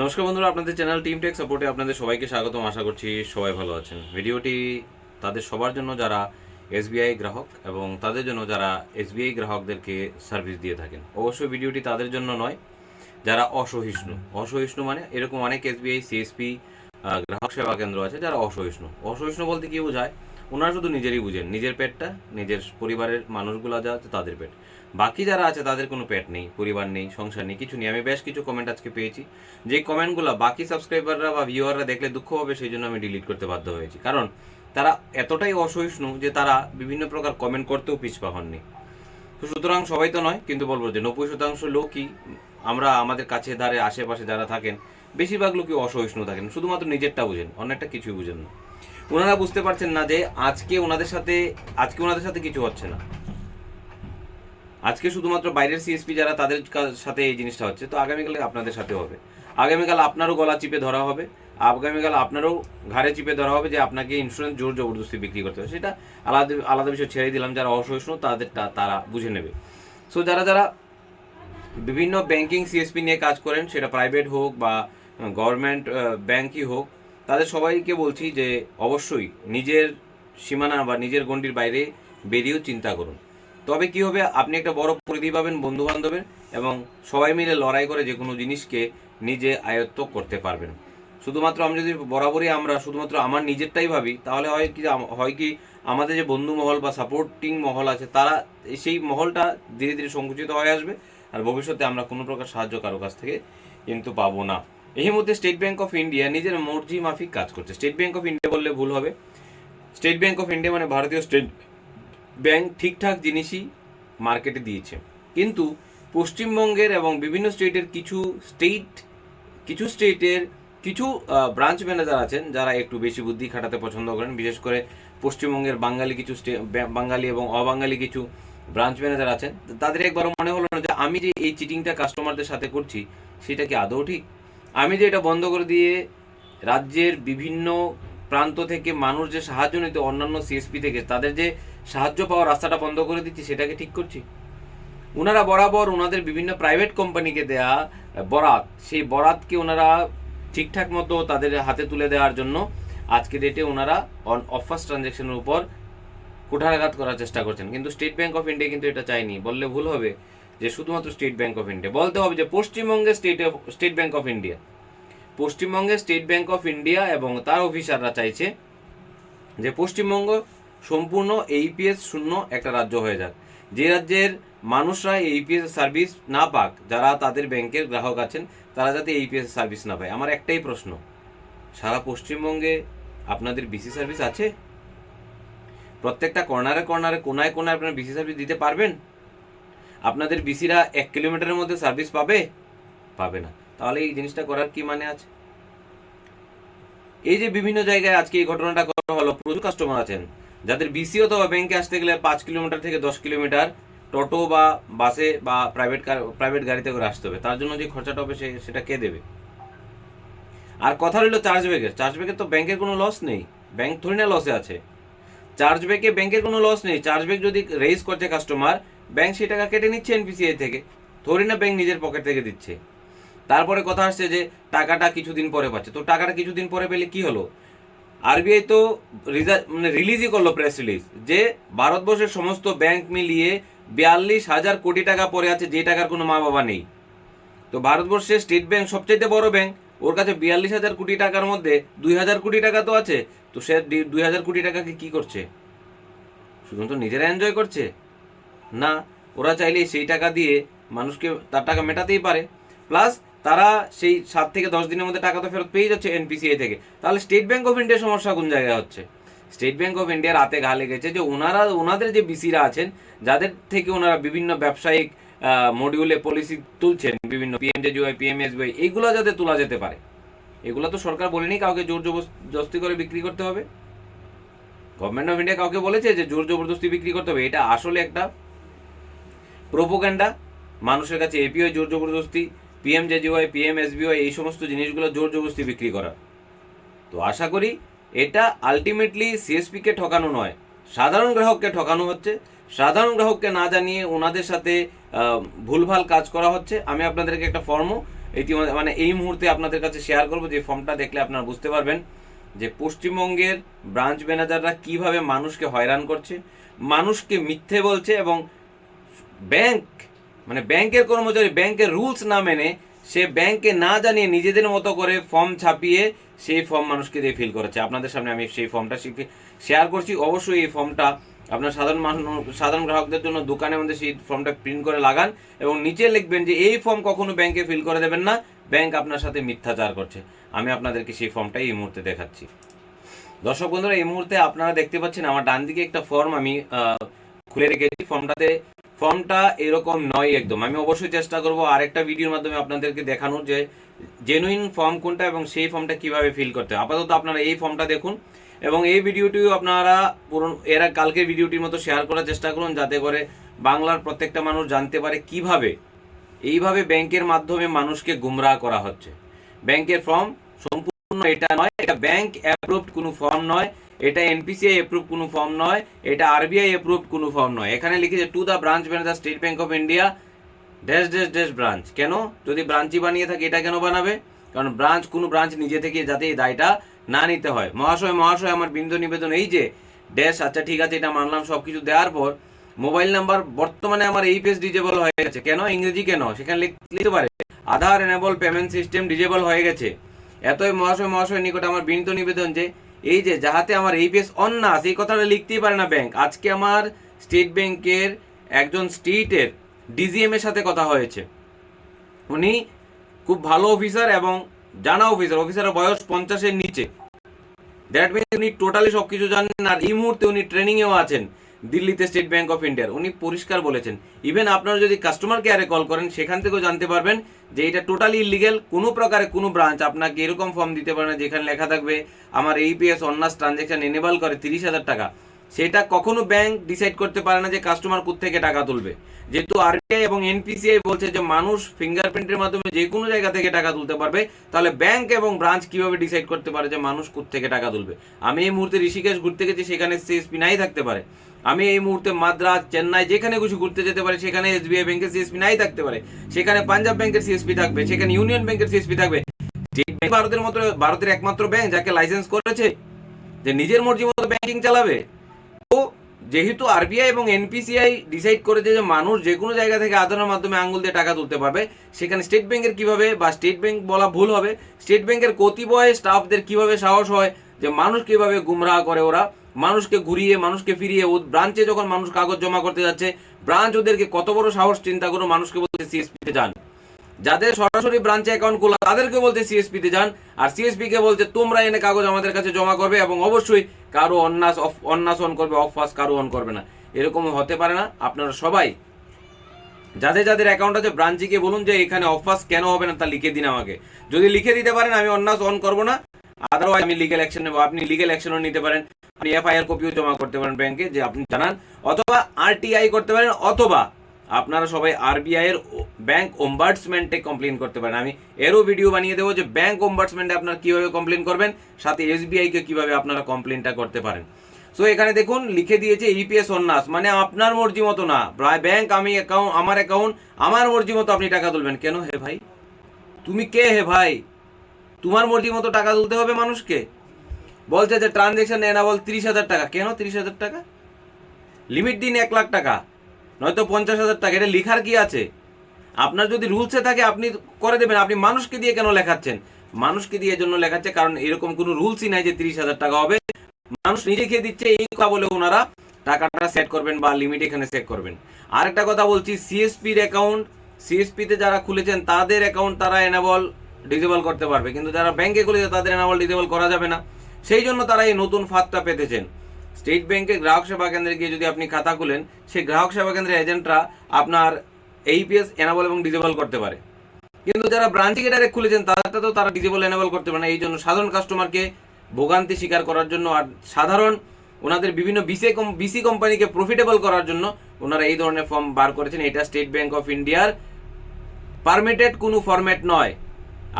নমস্কার বন্ধুরা, আপনাদের চ্যানেল টিম টেক সাপোর্টে আপনাদের সবাইকে স্বাগতম, আশা করছি সবাই ভালো আছেন। ভিডিওটি তাদের সবার জন্য যারা এসবিআই গ্রাহক এবং তাদের জন্য যারা এসবিআই গ্রাহকদেরকে সার্ভিস দিয়ে থাকেন, অবশ্যই ভিডিওটি তাদের জন্য নয়, যারা অসহিষ্ণু। অসহিষ্ণু মানে এরকম অনেক এসবিআই সিএসপি গ্রাহক সেবা কেন্দ্র আছে যারা অসহিষ্ণু। অসহিষ্ণু বলতে কি বোঝায়? ওনারা শুধু নিজেরই বুঝেন, নিজের পেটটা, নিজের পরিবারের মানুষগুলো যা আছে তাদের পেট। বাকি যারা আছে তাদের কোনো পেট নেই, পরিবার নেই, সংসার নেই, কিছু নেই। আমি বেশ কিছু কমেন্ট আজকে পেয়েছি। যে কমেন্টগুলো বাকি সাবস্ক্রাইবাররা বা ভিউয়াররা দেখলে দুঃখ হবে, সেই জন্য আমি ডিলিট করতে বাধ্য হয়েছি। কারণ তারা এতটাই অসহিষ্ণু যে তারা বিভিন্ন প্রকার কমেন্ট করতেও পিছপা হননি। তো সুতরাং সবাই তো নয়, কিন্তু বলব যে নব্বই শতাংশ লোকই আমরা আমাদের কাছে ধারে, আশেপাশে যারা থাকেন, বেশিরভাগ লোকই অসহিষ্ণু থাকেন, শুধুমাত্র নিজেরটা বুঝেন অনেকটা কিছুই বুঝেন না। ওনারা বুঝতে পারছেন না যে আজকে ওনাদের সাথে, আজকে ওনাদের সাথে কিছু হচ্ছে না। আজকে শুধুমাত্র বাইরের সিএসপি যারা তাদের সাথে এই জিনিসটা হচ্ছে, তো আগামীকালে আপনাদের সাথে হবে। আগামীকাল আপনারও গলা চিপে ধরা হবে, আগামীকাল আপনারও ঘাড়ে চিপে ধরা হবে যে আপনাকে ইন্স্যুরেন্স জোর জবরদস্তি বিক্রি করতে হবে। সেটা আলাদা আলাদা বিষয় ছেড়ে দিলাম, যারা অসহিষ্ণু তাদের তারা বুঝে নেবে। সো যারা যারা বিভিন্ন ব্যাংকিং সিএসপি নিয়ে কাজ করেন, সেটা প্রাইভেট হোক বা গভর্নমেন্ট ব্যাংকই হোক তাদের সবাইকে বলছি যে অবশ্যই নিজের সীমানা বা নিজের গণ্ডির বাইরে বেরিয়েও চিন্তা করুন। তবে কি হবে? আপনি একটা বড় পরিধি পাবেন বন্ধু বান্ধবের এবং সবাই মিলে লড়াই করে যে কোনো জিনিসকে নিজে আয়ত্ত করতে পারবেন। শুধুমাত্র আমি যদি বরাবরই আমরা, শুধুমাত্র আমার নিজেরটাই ভাবি, তাহলে হয় কি হয় কি, আমাদের যে বন্ধু মহল বা সাপোর্টিং মহল আছে, তারা সেই মহলটা ধীরে ধীরে সংকুচিত হয়ে আসবে, আর ভবিষ্যতে আমরা কোনো প্রকার সাহায্য কারও কাছ থেকে কিন্তু পাবো না। এই মধ্যে স্টেট ব্যাঙ্ক অফ ইন্ডিয়া নিজের মর্জি মাফিক কাজ করছে। স্টেট ব্যাঙ্ক অফ ইন্ডিয়া বললে ভুল হবে। স্টেট ব্যাঙ্ক অফ ইন্ডিয়া মানে ভারতীয় স্টেট ব্যাংক ঠিকঠাক জিনিসই মার্কেটে দিয়েছে। কিন্তু পশ্চিমবঙ্গের এবং বিভিন্ন স্টেটের কিছু স্টেট, কিছু স্টেটের কিছু ব্রাঞ্চ ম্যানেজার আছেন যারা একটু বেশি বুদ্ধি খাটাতে পছন্দ করেন। বিশেষ করে পশ্চিমবঙ্গের বাঙালি কিছু বাঙালি এবং অবাঙালি কিছু ব্রাঞ্চ ম্যানেজার আছেন। তাদের একবার মনে হলো না যে আমি যে এই চিটিংটা কাস্টমারদের সাথে করছি, সেটা কি আদৌ ঠিক? আমি যে এটা বন্ধ করে দিয়ে রাজ্যের বিভিন্ন প্রান্ত থেকে মানুষ যে সাহায্য নিতে অন্যান্য সিএসপি থেকে, তাদের যে সাহায্য পাওয়ার রাস্তাটা বন্ধ করে দিচ্ছি, সেটাকে ঠিক করছি? ওনারা বরাবর ওনাদের বিভিন্ন প্রাইভেট কোম্পানিকে দেয়া, বরাত, সেই বরাতকে ওনারা ঠিকঠাক মতো তাদের হাতে তুলে দেওয়ার জন্য আজকে ডেটে ওনারা অন অফার্স ট্রানজ্যাকশনের উপর কুঠারাঘাত করার চেষ্টা করছেন। কিন্তু স্টেট ব্যাংক অফ ইন্ডিয়া কিন্তু এটা চায়নি। বললে ভুল হবে। যে শুধুমাত্র স্টেট ব্যাঙ্ক অফ ইন্ডিয়া। বলতে হবে যে পশ্চিমবঙ্গে State State Bank of India. পশ্চিমবঙ্গে স্টেট ব্যাঙ্ক অফ ইন্ডিয়া এবং তার অফিসাররা চাইছে যে পশ্চিমবঙ্গ সম্পূর্ণ এইপিএস শূন্য একটা রাজ্য হয়ে যাক। যে রাজ্যের মানুষরা এইপিএস সার্ভিস না পাক, যারা তাদের ব্যাংকের গ্রাহক আছেন, তারা যাতে এইপিএস সার্ভিস না পায়। আমার একটাই প্রশ্ন, সারা পশ্চিমবঙ্গে আপনাদের বিসি সার্ভিস আছে? প্রত্যেকটা কর্নারে কর্নারে, কোনায় কোনায় আপনারা বিসি সার্ভিস দিতে পারবেন? আপনাদের বিসিরা এক কিলোমিটারের মধ্যে সার্ভিস পাবে? পাবে না। তাহলে এই জিনিসটা করার কি মানে আছে? এই যে বিভিন্ন জায়গায় আজকে এই ঘটনাটা করা হলো প্রচুর কাস্টমার আছেন। যাদের বিসি অথবা ব্যাংকে আসতে গেলে পাঁচ কিলোমিটার থেকে দশ কিলোমিটার টোটো বা বাসে বা প্রাইভেট কার প্রাইভেট গাড়িতে করে আসতে হবে। তার জন্য যে খরচাটা হবে সে, সেটা কে দেবে? আর কথা রইল চার্জ ব্যাগের চার্জ ব্যাগের তো ব্যাংকের কোনো লস নেই। ব্যাংক থোড়ি না লসে আছে। চার্জ ব্যাগে ব্যাংকের কোনো লস নেই। চার্জ ব্যাগ যদি রেজ করছে কাস্টমার ব্যাংক সেই টাকা কেটে নিচ্ছে এনপিসিআই থেকে। থোড়ি না ব্যাংক নিজের পকেট থেকে দিচ্ছে। তারপরে কথা আসছে যে টাকাটা কিছুদিন পরে পাচ্ছে। তো টাকাটা কিছুদিন পরে পেলে কি হলো? আরবিআই তো মানে রিলিজই করল প্রেস রিলিজ যে ভারতবর্ষের সমস্ত ব্যাংক মিলিয়ে বিয়াল্লিশ হাজার কোটি টাকা পরে আছে, যে টাকার কোনো মা বাবা নেই। তো ভারতবর্ষের স্টেট ব্যাংক সবচাইতে বড় ব্যাংক, ওর কাছে বিয়াল্লিশ হাজার কোটি টাকার মধ্যে দুই হাজার কোটি টাকা তো আছে। তো সে দুই হাজার কোটি টাকাকে কি করছে? শুধুমাত্র নিজেরা এনজয় করছে। না, ওরা চাইলে সেই টাকা দিয়ে মানুষকে তার টাকা মেটাতেই পারে। প্লাস তারা সেই সাত থেকে দশ দিনের মধ্যে টাকা তো ফেরত পেয়ে যাচ্ছে এনপিসিআই থেকে। তাহলে স্টেট ব্যাঙ্ক অফ ইন্ডিয়ার সমস্যা কোন জায়গায় হচ্ছে? স্টেট ব্যাঙ্ক অফ ইন্ডিয়ার হাতে ঘা লেগেছে যে ওনারা, ওনাদের যে বিসিরা আছেন, যাদের থেকে ওনারা বিভিন্ন ব্যবসায়িক মডিউলে পলিসি তুলছেন, বিভিন্ন পিএমজেজুআই পিএমএসবিআই এইগুলো যাতে তোলা যেতে পারে। এগুলো তো সরকার বলেনি কাউকে জোর জবরদস্তি করে বিক্রি করতে হবে। গভর্নমেন্ট অফ ইন্ডিয়া কাউকে বলেছে যে জোর জবরদস্তি বিক্রি করতে হবে। এটা আসলে একটা প্রোপোগ্যান্ডা মানুষের কাছে এপিও জোর জবরদস্তি P PM JGY, PM SBY, এই সমস্ত জিনিসগুলো জোর জবরদস্তি বিক্রি করা। তো আশা করি এটা আলটিমেটলি সিএসপিকে ঠকানো নয়, সাধারণ গ্রাহককে ঠকানো হচ্ছে। সাধারণ গ্রাহককে না জানিয়ে ওনাদের সাথে ভুলভাল কাজ করা হচ্ছে। আমি আপনাদেরকে একটা ফর্মও ইতিমধ্যে মানে এই মুহূর্তে আপনাদের কাছে শেয়ার করব, যে ফর্মটা দেখলে আপনারা বুঝতে পারবেন যে পশ্চিমবঙ্গের ব্রাঞ্চ ম্যানেজাররা কীভাবে মানুষকে হয়রান করছে, মানুষকে মিথ্যে বলছে এবং ব্যাংক মানে ব্যাংকের কর্মচারী ব্যাংকের রুলস না মেনে সে ব্যাংকে না জানিয়ে নিজেদের মতো করে ফর্ম ছাপিয়ে সেই ফর্ম মানুষকে দিয়ে ফিল করেছে। আপনাদের সামনে আমি সেই ফর্মটা শেয়ার করছি। অবশ্যই এই ফর্মটা আপনার সাধারণ মানুষ, সাধারণ গ্রাহকদের জন্য দোকানের মধ্যে সেই ফর্মটা প্রিন্ট করে লাগান এবং নিচে লিখবেন যে এই ফর্ম কখনো ব্যাংকে ফিল করে দেবেন না, ব্যাংক আপনার সাথে মিথ্যাচার করছে। আমি আপনাদেরকে সেই ফর্মটাই এই মুহূর্তে দেখাচ্ছি। দর্শক বন্ধুরা, এই মুহূর্তে আপনারা দেখতে পাচ্ছেন আমার ডান দিকে একটা ফর্ম আমি খুলে রেখেছি। ফর্মটাতে ফর্মটা এরকম নয় একদম। আমি অবশ্যই চেষ্টা করব আরেকটা ভিডিওর মাধ্যমে আপনাদেরকে দেখানোর যে জেনুইন ফর্ম কোনটা এবং সেই ফর্মটা কীভাবে ফিল করতে হয়। আপাতত আপনারা এই ফর্মটা দেখুন এবং এই ভিডিওটিও আপনারা পুরো এরা কালকের ভিডিওটির মতো শেয়ার করার চেষ্টা করুন যাতে করে বাংলার প্রত্যেকটা মানুষ জানতে পারে কীভাবে এইভাবে ব্যাংকের মাধ্যমে মানুষকে গুমরাহ করা হচ্ছে। ব্যাংকের ফর্ম সম্পূর্ণ এটা নয়, এটা ব্যাংক অ্যাপ্রুভড কোনো ফর্ম নয়। এটা এনপিসিআই অ্যাপ্রুভ কোনো ফর্ম নয়, এটা আরবিআই অ্যাপ্রুভ কোনো ফর্ম নয়। এখানে লিখেছে to the branch manager State Bank of India dash dash dash branch কেন? যদি ব্রাঞ্চই বানিয়ে থাকে, এটা কেন বানাবে? কারণ ব্রাঞ্চ কোনো ব্রাঞ্চ নিজে থেকে যাতে এই দায়টা না নিতে হয়। মহাশয় মহাশয়, আমার বিন্দু নিবেদন এই যে ড্যাশ আচ্ছা ঠিক আছে, এটা মানলাম সব কিছু দেওয়ার পর মোবাইল নাম্বার বর্তমানে আমার এই পেজ ডিজেবল হয়ে গেছে। কেন? ইংরেজি কেন? সেখানে লিখ- লিখতে পারে। Aadhaar enable payment system disable হয়ে গেছে। এতই মহাশয় মহাশয় নিকট আমার বিনীত নিবেদন যে এই যে, যাহাতে আমার এই না সেই কথাটা লিখতেই পারে না ব্যাংক আজকে আমার স্টেট ব্যাংকের একজন স্টেটের ডিজিএম এর সাথে কথা হয়েছে। উনি খুব ভালো অফিসার এবং জানা অফিসার অফিসারের বয়স পঞ্চাশের নিচে। দ্যাট মিনস উনি টোটালি সব কিছু জানেন, আর এই মুহূর্তে উনি ট্রেনিংয়েও আছেন। দিল্লিতে স্টেট ব্যাংক অফ ইন্ডিয়ার উনি পরিষ্কার বলেছেন। ইভেন আপনারা যদি কাস্টমার কেয়ারে কল করেন, সেখান থেকেও জানতে পারবেন যে এটা টোটালি ইলিগেল কোনো প্রকারে কোনো ব্রাঞ্চ আপনাকে এরকম ফর্ম দিতে পারে না, যেখানে লেখা থাকবে, আমার এইপিএস অন্যাস ট্রানজ্যাকশন এনেবল করে তিরিশ হাজার টাকা। সেটা কখনো ব্যাংক ডিসাইড করতে পারে না যে কাস্টমার থেকে টাকা তুলবে। যেহেতু আরবিআই এবং এনপিসিআই বলছে যে মানুষ ফিঙ্গারপ্রিন্টের মাধ্যমে যে কোনো জায়গা থেকে টাকা তুলতে পারবে, তাহলে ব্যাংক এবং ব্রাঞ্চ কীভাবে ডিসাইড করতে পারে যে মানুষ থেকে টাকা তুলবে? আমি এই মুহূর্তে ঋষিকেশ ঘুরতে গেছি, সেখানে সিএসপি নাই থাকতে পারে। আমি এই মুহূর্তে মাদ্রাজ, চেন্নাই, যেখানে কিছু ঘুরতে যেতে পারে, সেখানে এসবিআই ব্যাংকের সিএসপি নাই থাকতে পারে। সেখানে পাঞ্জাব ব্যাংকের সিএসপি থাকবে, সেখানে ইউনিয়ন ব্যাংকের সিএসপি থাকবে। ভারতের মতো, ভারতের একমাত্র ব্যাংক যাকে লাইসেন্স করেছে, যে নিজের মর্জি মতো ব্যাংকিং চালাবে তো যেহেতু আরবিআই এবং এনপিসিআই ডিসাইড করেছে যে মানুষ যে কোনো জায়গা থেকে আধারের মাধ্যমে আঙুল দিয়ে টাকা তুলতে পারবে, সেখানে স্টেট ব্যাংকের কীভাবে বা স্টেট ব্যাংক বলা ভুল হবে স্টেট ব্যাংকের কতিপয় স্টাফদের কীভাবে সাহস হয়, যে মানুষ কীভাবে গুমরাহ করে ওরা মানুষকে ঘুরিয়ে, মানুষকে ফিরিয়ে, ও ব্রাঞ্চে যখন মানুষ কাগজ জমা করতে যাচ্ছে ব্রাঞ্চ ওদেরকে কত বড় সাহস, চিন্তা করে, মানুষকে বলছে সিএসপি তে যান। যাদের সরাসরি ব্রাঞ্চে অ্যাকাউন্ট খোলা, তাদেরকে বলতে সিএসপি তে যান। আর সিএসপি কে বলছে, তোমরা এনে কাগজ আমাদের কাছে জমা করবে এবং অবশ্যই কারও অন্যাস, অফ, অন্যাস অন করবে, অফ ফাস কারও অন করবে না। এরকম হতে পারে না। আপনারা সবাই যাদের যাদের অ্যাকাউন্ট আছে ব্রাঞ্চে গিয়ে বলুন যে, এখানে অফ অফাস কেন হবে না, তা লিখে দিন আমাকে। যদি লিখে দিতে পারেন, আমি অন্যাস অন করব না। আদারওয়াইজ আমি লিগেল অ্যাকশন নেব। আপনি লিগেল অ্যাকশনও নিতে পারেন। আপনি এফআইআর কপিও জমা করতে পারেন ব্যাংকে যে আপনি জানান, অথবা আরটিআই করতে পারেন, অথবা আপনারা সবাই আরবিআই এর ব্যাংক ওম্বার্টসমেন্টে কমপ্লেন করতে পারেন। আমি এরও ভিডিও বানিয়ে দেবো যে ব্যাংক ওম্বার্টসমেন্টে আপনারা কীভাবে কমপ্লেন করবেন, সাথে এসবিআই কে কীভাবে আপনারা কমপ্লেনটা করতে পারেন। সো এখানে দেখুন, লিখে দিয়েছে ইপিএস অন্যাস মানে আপনার মর্জি মতো না। প্রায় ব্যাংক আমি অ্যাকাউন্ট আমার অ্যাকাউন্ট আমার মর্জি মতো আপনি টাকা তুলবেন। কেন হে ভাই? তুমি কে হে ভাই? তোমার মর্জি মতো টাকা তুলতে হবে মানুষকে। বলছে যে ট্রানজেকশন এনাবল তিরিশ হাজার টাকা। কেন তিরিশ হাজার টাকা? লিমিট দিন এক লাখ টাকা, নয়তো পঞ্চাশ হাজার টাকা। এটা লিখার কি আছে? আপনার যদি রুলসে থাকে, আপনি করে দেবেন। আপনি মানুষকে দিয়ে কেন লেখাচ্ছেন? মানুষকে দিয়ে জন্য লেখাচ্ছে, কারণ এরকম কোনো রুলসই নাই যে তিরিশ হাজার টাকা হবে। মানুষ নিজে খেয়ে দিচ্ছে, এই কথা বলে ওনারা টাকাটা সেট করবেন বা লিমিট এখানে সেট করবেন। আরেকটা কথা বলছি সিএসপির অ্যাকাউন্ট সিএসপিতে যারা খুলেছেন, তাদের অ্যাকাউন্ট তারা এনাবল ডিজেবল করতে পারবে। কিন্তু যারা ব্যাংকে খুলেছে, তাদের এনাবল ডিজেবল করা যাবে না। সেই জন্য তারা এই নতুন ফাঁদটা পেতেছেন। স্টেট ব্যাংকে গ্রাহক সেবা কেন্দ্রে গিয়ে যদি আপনি খাতা খুলেন, সেই গ্রাহক সেবা কেন্দ্রের এজেন্টরা আপনার এইপিএস এনাবল এবং ডিজেবল করতে পারে। কিন্তু যারা ব্রাঞ্চ ডাইরেক্ট খুলেছেন, তাদেরটা তো তারা ডিজেবল এনাবল করতে পারে না। এই জন্য সাধারণ কাস্টমারকে ভোগান্তি স্বীকার করার জন্য আর সাধারণ ওনাদের বিভিন্ন বিসি বিসি কোম্পানিকে প্রফিটেবল করার জন্য ওনারা এই ধরনের ফর্ম বার করেছেন। এটা স্টেট ব্যাংক অফ ইন্ডিয়ার পারমিটেড কোনো ফরম্যাট নয়।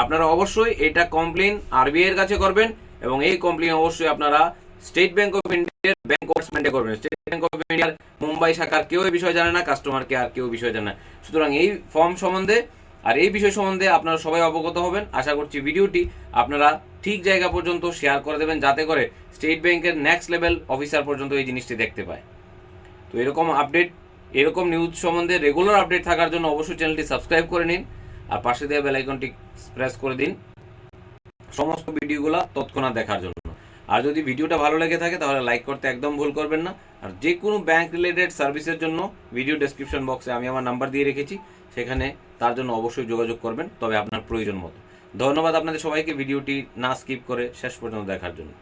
আপনারা অবশ্যই এটা কমপ্লেন আরবিআই এর কাছে করবেন। এবং এই কমপ্লেন অবশ্যই আপনারা স্টেট ব্যাংক অফ ইন্ডিয়ার ব্যাংক ওয়ার্সমেন্টে করবেন। স্টেট ব্যাংক অফ ইন্ডিয়ার মুম্বাই শাখার কেউ এই বিষয় জানে না কাস্টমার কেয়ার কেউ বিষয় জানে না। সুতরাং এই ফর্ম সম্বন্ধে আর এই বিষয় সম্বন্ধে আপনারা সবাই অবগত হবেন। আশা করছি ভিডিওটি আপনারা ঠিক জায়গা পর্যন্ত শেয়ার করে দেবেন, যাতে করে স্টেট ব্যাংকের নেক্সট লেভেল অফিসার পর্যন্ত এই জিনিসটি দেখতে পায়। তো এরকম আপডেট এরকম নিউজ সম্বন্ধে রেগুলার আপডেট থাকার জন্য অবশ্যই চ্যানেলটি সাবস্ক্রাইব করে নিন। আর পাশে দেওয়া বেল আইকনটি প্রেস করে দিন। সমস্ত ভিডিওগুলো তৎক্ষণাৎ দেখার জন্য। আর যদি ভিডিওটা ভালো লেগে থাকে, তাহলে লাইক করতে একদম ভুল করবেন না। আর যে কোনো ব্যাংক রিলেটেড সার্ভিসের জন্য ভিডিও ডেসক্রিপশন বক্সে আমি আমার নাম্বার দিয়ে রেখেছি। সেখানে তার জন্য অবশ্যই যোগাযোগ করবেন। তবে আপনার প্রয়োজন মতো। ধন্যবাদ আপনাদের সবাইকে ভিডিওটি না স্কিপ করে শেষ পর্যন্ত দেখার জন্য।